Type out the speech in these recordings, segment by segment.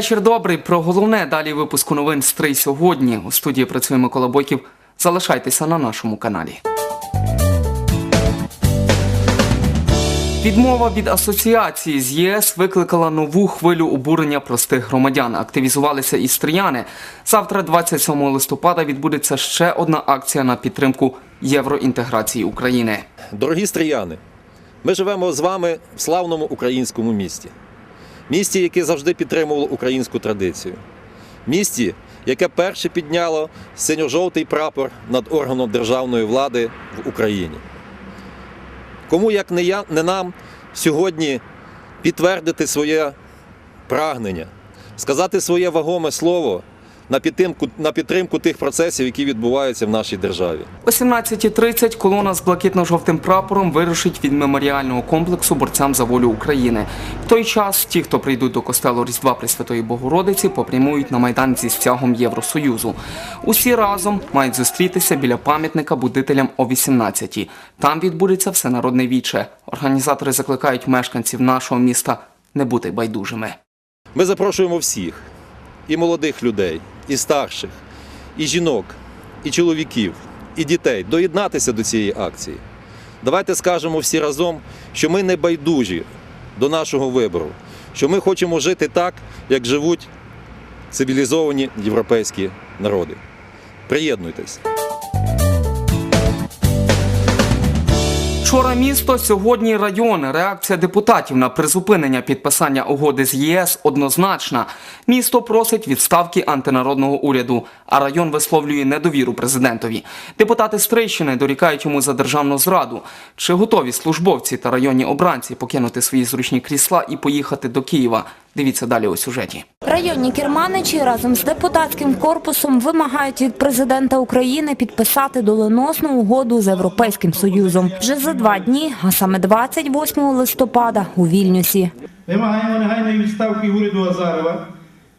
Вечір добрий. Про головне далі випуску новин Стрий сьогодні. У студії працює Микола Бойків. Залишайтеся на нашому каналі. Відмова від асоціації з ЄС викликала нову хвилю обурення простих громадян. Активізувалися і стріяни. Завтра, 27 листопада, відбудеться ще одна акція на підтримку євроінтеграції України. Дорогі стріяни, ми живемо з вами в славному українському місті. Місті, яке завжди підтримувало українську традицію. Місті, яке перше підняло синьо-жовтий прапор над органом державної влади в Україні. Кому як не, я, не нам сьогодні підтвердити своє прагнення, сказати своє вагоме слово на підтримку, на підтримку тих процесів, які відбуваються в нашій державі. О 17.30 колона з блакитно-жовтим прапором вирушить від меморіального комплексу борцям за волю України. В той час ті, хто прийдуть до костелу Різдва Пресвятої Богородиці, попрямують на майдан зі стягом Євросоюзу. Усі разом мають зустрітися біля пам'ятника будителям о 18.00. Там відбудеться всенародне віче. Організатори закликають мешканців нашого міста не бути байдужими. Ми запрошуємо всіх, і молодих людей, і старших, і жінок, і чоловіків, і дітей доєднатися до цієї акції. Давайте скажемо всі разом, що ми не байдужі до нашого вибору, що ми хочемо жити так, як живуть цивілізовані європейські народи. Приєднуйтесь! Вчора місто, сьогодні район. Реакція депутатів на призупинення підписання угоди з ЄС однозначна. Місто просить відставки антинародного уряду, а район висловлює недовіру президентові. Депутати Стрийщини дорікають йому за державну зраду. Чи готові службовці та районні обранці покинути свої зручні крісла і поїхати до Києва? Дивіться далі у сюжеті. Районні керманичі разом з депутатським корпусом вимагають від президента України підписати доленосну угоду з Європейським Союзом вже за два дні, а саме 28 листопада у Вільнюсі. Вимагаємо негайної відставки уряду Азарова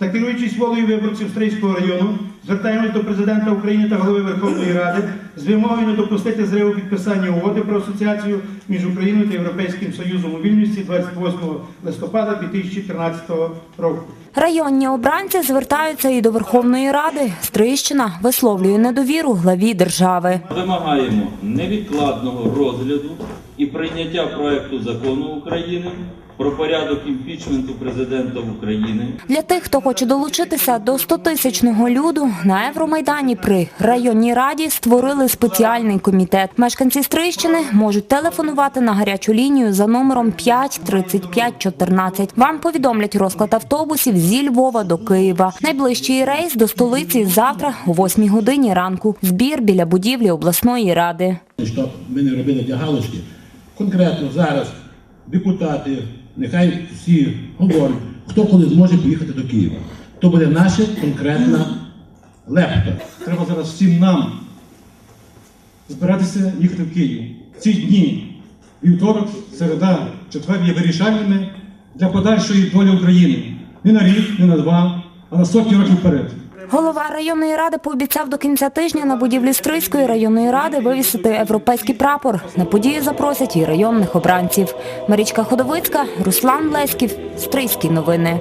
та керуючись волею виборців Стрийського району, звертаємось до президента України та голови Верховної Ради з вимогою не допустити зриву підписання угоди про асоціацію між Україною та Європейським Союзом у Вільнюсі 28 листопада 2014 року. Районні обранці звертаються і до Верховної Ради. Стрийщина висловлює недовіру главі держави. Вимагаємо невідкладного розгляду і прийняття проекту закону України про порядок імпічменту президента України Для тих, хто хоче долучитися до 100-тисячного люду, на Евромайдані при районній раді створили спеціальний комітет. Мешканці Стрийщини можуть телефонувати на гарячу лінію за номером 5 35 14. Вам повідомлять розклад автобусів зі Львова до Києва. Найближчий рейс до столиці завтра о 8 годині ранку. Збір біля будівлі обласної ради. щоб ми не робили для галочки. Конкретно зараз депутати, нехай всі говорять, хто коли зможе поїхати до Києва. То буде наша конкретна лепта. Треба зараз всім нам збиратися їхати в Київ. Ці дні, вівторок, середа, четвер є вирішальними для подальшої долі України. Не на рік, не на два, а на сотні років вперед. Голова районної ради пообіцяв до кінця тижня на будівлі Стрийської районної ради вивісити європейський прапор. На подію запросять і районних обранців. Марічка Ходовицька, Руслан Леськів, Стрийські новини.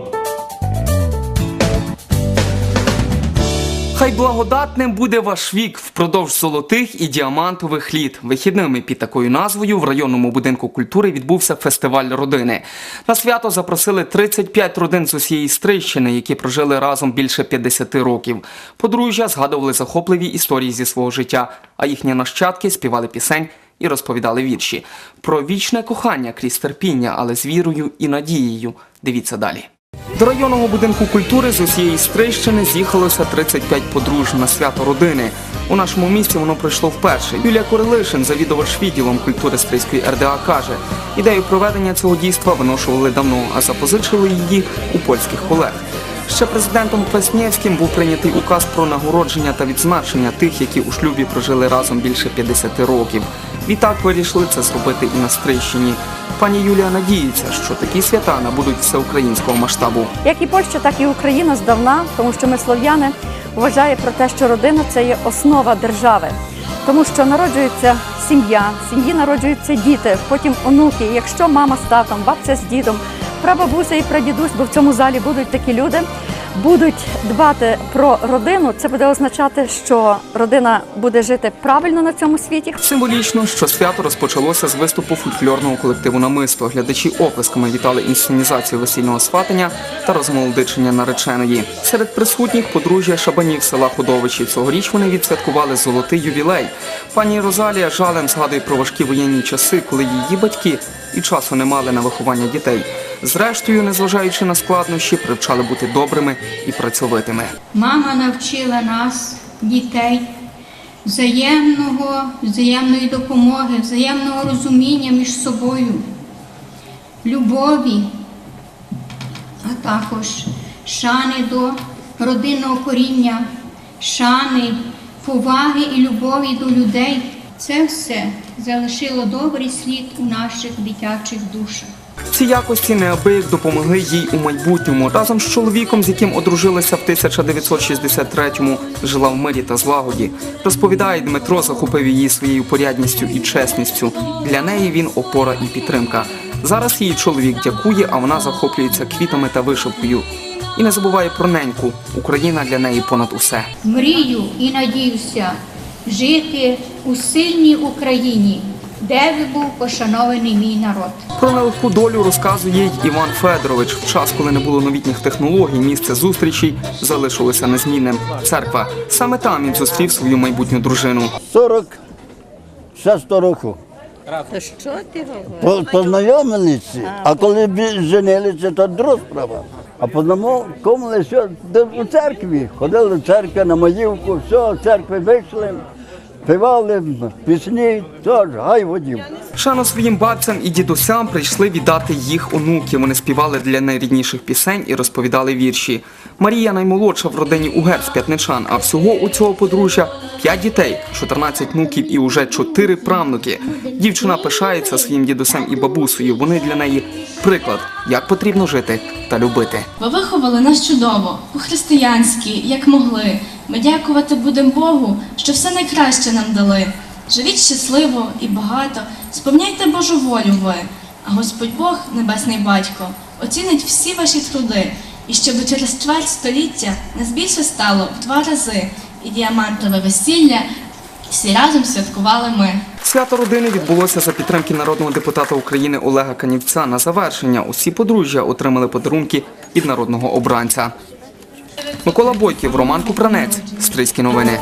Хай благодатним буде ваш вік впродовж золотих і діамантових літ. Вихідними під такою назвою в районному будинку культури відбувся фестиваль родини. На свято запросили 35 родин з усієї Стрийщини, які прожили разом більше 50 років. Подружжя згадували захопливі історії зі свого життя, а їхні нащадки співали пісень і розповідали вірші про вічне кохання крізь терпіння, але з вірою і надією. Дивіться далі. До районного будинку культури з усієї Стрийщини з'їхалося 35 подружжя на свято родини. У нашому місті воно пройшло вперше. Юлія Корилишин, завідувач відділом культури Стрийської РДА, каже, ідею проведення цього дійства виношували давно, а запозичили її у польських колег. Ще президентом Кваснєвським був прийнятий указ про нагородження та відзначення тих, які у шлюбі прожили разом більше 50 років. Відтак вирішили це зробити і на Стрийщині. Пані Юлія надіється, що такі свята набудуть всеукраїнського масштабу. Як і Польща, так і Україна здавна, тому що ми слов'яни вважає про те, що родина це є основа держави, тому що народжується сім'я, сім'ї народжуються діти, потім онуки. Якщо мама з татом, бабця з дідом, прабабуся і прадідусь, бо в цьому залі будуть такі люди, будуть дбати про родину, це буде означати, що родина буде жити правильно на цьому світі. Символічно, що свято розпочалося з виступу фольклорного колективу Намисто. Глядачі оплесками вітали інсценізацію весільного сватання та розмолодичення нареченої. Серед присутніх подружжя Шабанів села Ходовичі. Цьогоріч вони відсвяткували золотий ювілей. Пані Розалія жалем згадує про важкі воєнні часи, коли її батьки і часу не мали на виховання дітей. Зрештою, незважаючи на складнощі, привчали бути добрими і працьовитими. Мама навчила нас, дітей, взаємного, взаємної допомоги, взаємного розуміння між собою, любові, а також шани до родинного коріння, шани, поваги і любові до людей. Це все залишило добрий слід у наших дитячих душах. Ці якості неабияк допомогли їй у майбутньому. Разом з чоловіком, з яким одружилася в 1963-му, жила в мирі та злагоді. Розповідає, Дмитро захопив її своєю порядністю і чесністю. Для неї він опора і підтримка. Зараз її чоловік дякує, а вона захоплюється квітами та вишивкою. І не забуває про неньку. Україна для неї понад усе. Мрію і надіюся жити у сильній Україні, де би був пошанований мій народ. Про нелегку долю розказує й Іван Федорович. В час, коли не було новітніх технологій, місце зустрічей залишилося незмінним. Церква. Саме там він зустрів свою майбутню дружину. 46 років. Та що ти говориш? Познайомилися, а коли бі- женилися, то друга справа. А познайомилися до- у церкві. Ходили в церкву на молівку, все, з церкви вийшли, співали пісні, тож гай водів. Шану своїм бабцям і дідусям прийшли віддати їх онуки. Вони співали для найрідніших пісень і розповідали вірші. Марія наймолодша в родині Угер з п'ятничан, а всього у цього подружжя 5 дітей, 14 внуків і уже 4 правнуки. Дівчина пишається своїм дідусем і бабусею. Вони для неї приклад, як потрібно жити та любити. Ви виховали нас чудово, по-християнськи, як могли. Ми дякувати будемо Богу, що все найкраще нам дали. Живіть щасливо і багато, сповняйте Божу волю ви. А Господь Бог, Небесний Батько, оцінить всі ваші труди, і щоб через чверть століття нас більше стало в два рази, і діамантове весілля всі разом святкували ми. Свято родини відбулося за підтримки народного депутата України Олега Канівця. На завершення усі подружжя отримали подарунки від народного обранця. Микола Бойків, Роман Купранець, Стрийські новини.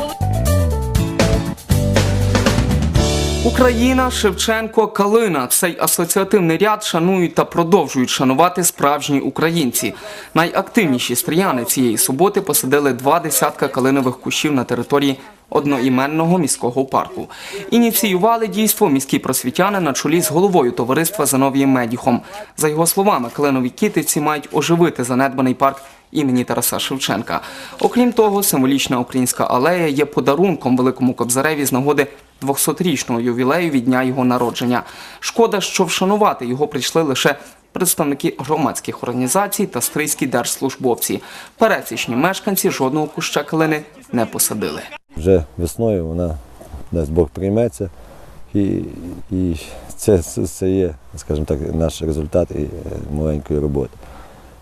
Україна, Шевченко, Калина. Цей асоціативний ряд шанують та продовжують шанувати справжні українці. Найактивніші стріяни цієї суботи посадили два десятка калинових кущів на території одноіменного міського парку. Ініціювали дійство міські просвітяни на чолі з головою товариства Зановієм Медіхом. За його словами, калинові китиці мають оживити занедбаний парк імені Тараса Шевченка. Окрім того, символічна українська алея є подарунком великому кобзареві з нагоди 200-річного ювілею від дня його народження. Шкода, що вшанувати його прийшли лише представники громадських організацій та стрийські держслужбовці. Пересічні мешканці жодного куща калини не посадили. Вже весною вона дасть Бог прийметься. І, і це, це, є, скажімо так, наш результат і е, маленької роботи.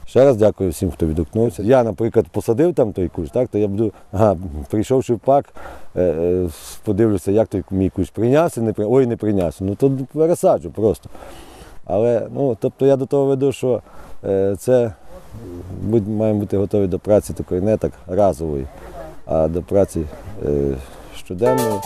Ще раз дякую всім, хто відгукнувся. Я, наприклад, посадив там той кущ, так, то я буду, ага, прийшовши в парк, е, е, подивлюся, як той мій кущ прийнявся, не при... ой, не прийнявся. Ну то пересаджу просто. Але ну, тобто я до того веду, що е, це будь, маємо бути готові до праці такої не так разової, а до праці щоденної.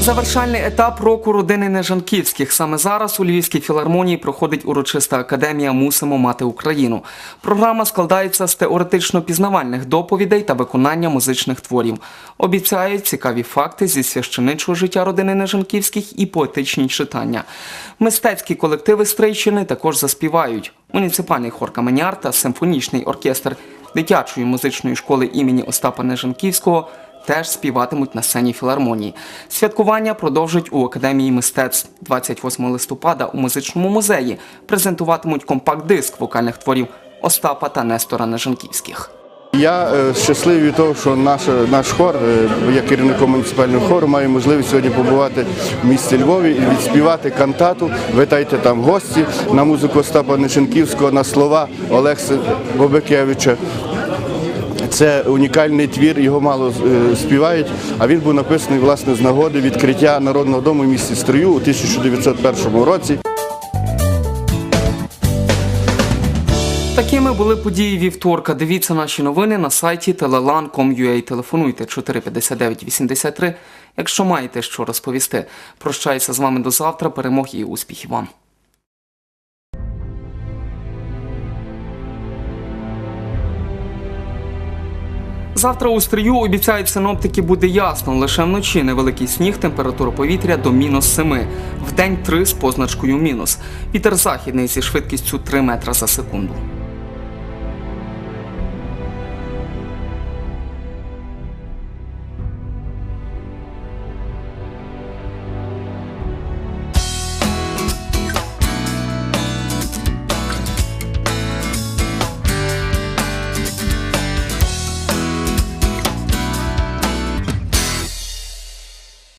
Завершальний етап року родини Нежанківських. Саме зараз у Львівській філармонії проходить урочиста академія Мусимо мати Україну. Програма складається з теоретично-пізнавальних доповідей та виконання музичних творів. Обіцяють цікаві факти зі священичого життя родини Нежанківських і поетичні читання. Мистецькі колективи Стрийщини також заспівають. Муніципальний хор Каменяр та симфонічний оркестр дитячої музичної школи імені Остапа Нежанківського теж співатимуть на сцені філармонії. Святкування продовжать у Академії мистецтв 28 листопада у музичному музеї. Презентуватимуть компакт-диск вокальних творів Остапа та Нестора Нежанківських. Я е, щасливий від того, що наш, наш хор, е, я керівником муніципального хору, маю можливість сьогодні побувати в місті Львові і відспівати кантату. Витайте там гості на музику Остапа Нишенківського, на слова Олекси Бобикевича. Це унікальний твір, його мало е, співають, а він був написаний власне з нагоди відкриття народного дому в місті Стрию у 1901 році. Такими були події вівторка. Дивіться наші новини на сайті telelan.com.ua. Телефонуйте 459 83, якщо маєте що розповісти. Прощаюся з вами до завтра. Перемог і успіхів вам. Завтра у стрію обіцяють синоптики буде ясно. Лише вночі невеликий сніг, температура повітря до мінус 7. В день 3 з позначкою мінус. Вітер західний зі швидкістю 3 метра за секунду.